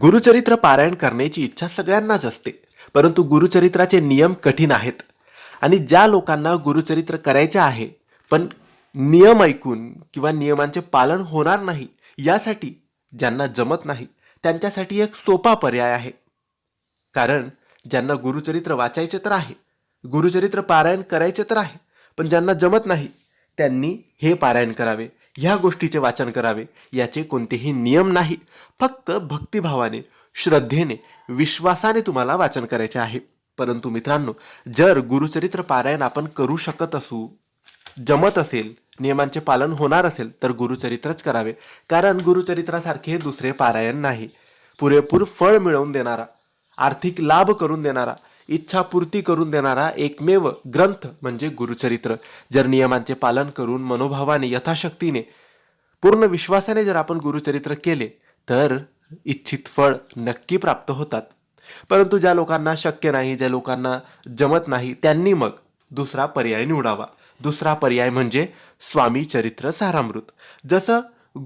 गुरुचरित्र पारायण करण्याची इच्छा सगळ्यांनाच असते. परंतु गुरुचरित्राचे नियम कठीण आहेत. आणि ज्या लोकांना गुरुचरित्र करायचे आहे पण नियम ऐकून किंवा नियमांचे पालन होणार नाही यासाठी ज्यांना जमत नाही त्यांच्यासाठी एक सोपा पर्याय आहे. कारण ज्यांना गुरुचरित्र वाचायचे तर आहे गुरुचरित्र पारायण करायचे तर आहे पण ज्यांना जमत नाही त्यांनी हे पारायण करावे. ह्या गोष्टीचे वाचन करावे याचे कोणतेही नियम नाही. फक्त भक्तिभावाने श्रद्धेने विश्वासाने तुम्हाला वाचन करायचे आहे. परंतु मित्रांनो जर गुरुचरित्र पारायण आपण करू शकत असू जमत असेल नियमांचे पालन होणार असेल तर गुरुचरित्रच करावे. कारण गुरुचरित्रासारखे दुसरे पारायण नाही. पुरेपूर फळ मिळवून देणारा आर्थिक लाभ करून देणारा इच्छापूर्ती करून देणारा एकमेव ग्रंथ म्हणजे गुरुचरित्र. जर नियमांचे पालन करून मनोभावाने यथाशक्तीने पूर्ण विश्वासाने जर आपण गुरुचरित्र केले तर इच्छित फळ नक्की प्राप्त होतात. परंतु ज्या लोकांना शक्य नाही ज्या लोकांना जमत नाही त्यांनी मग दुसरा पर्याय निवडावा. दुसरा पर्याय म्हणजे स्वामी चरित्र सारामृत. जसं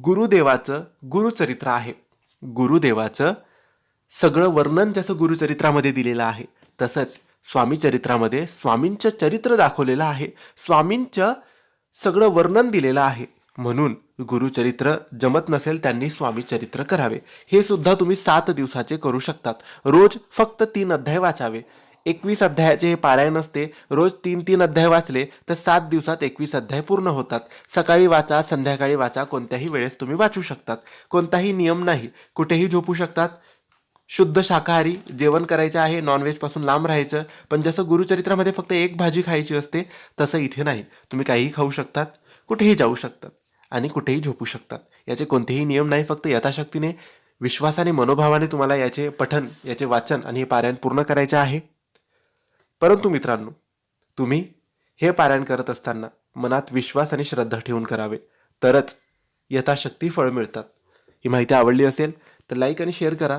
गुरुदेवाचं गुरुचरित्र आहे गुरुदेवाचं सगळं वर्णन जसं गुरुचरित्रामध्ये दिलेलं आहे तसंच स्वामी चरित्रामध्ये स्वामींचं चरित्र दाखवलेलं आहे. स्वामींचं सगळं वर्णन दिलेलं आहे. म्हणून गुरुचरित्र जमत नसेल त्यांनी स्वामी चरित्र करावे. हे सुद्धा तुम्ही सात दिवसाचे करू शकतात. रोज फक्त तीन अध्याय वाचावे. एकवीस अध्यायाचे हे पारायण असते. रोज तीन तीन अध्याय वाचले तर सात दिवसात एकवीस अध्याय पूर्ण होतात. सकाळी वाचा संध्याकाळी वाचा कोणत्याही वेळेस तुम्ही वाचू शकतात. कोणताही नियम नाही. कुठेही झोपू शकतात. शुद्ध शाकाहारी जेवण करायचं आहे नॉनव्हेजपासून लांब राहायचं. पण जसं गुरुचरित्रामध्ये फक्त एक भाजी खायची असते तसं इथे नाही. तुम्ही काहीही खाऊ शकतात कुठेही जाऊ शकतात आणि कुठेही झोपू शकतात. याचे कोणतेही नियम नाही फक्त यथाशक्तीने विश्वासाने मनोभावाने तुम्हाला याचे पठन याचे वाचन आणि हे पारायण पूर्ण करायचे आहे. परंतु मित्रांनो तुम्ही हे पारायण करत असताना मनात विश्वास आणि श्रद्धा ठेवून करावे. तरच यथाशक्ती फळ मिळतात. ही माहिती आवडली असेल तर लाईक आणि शेअर करा.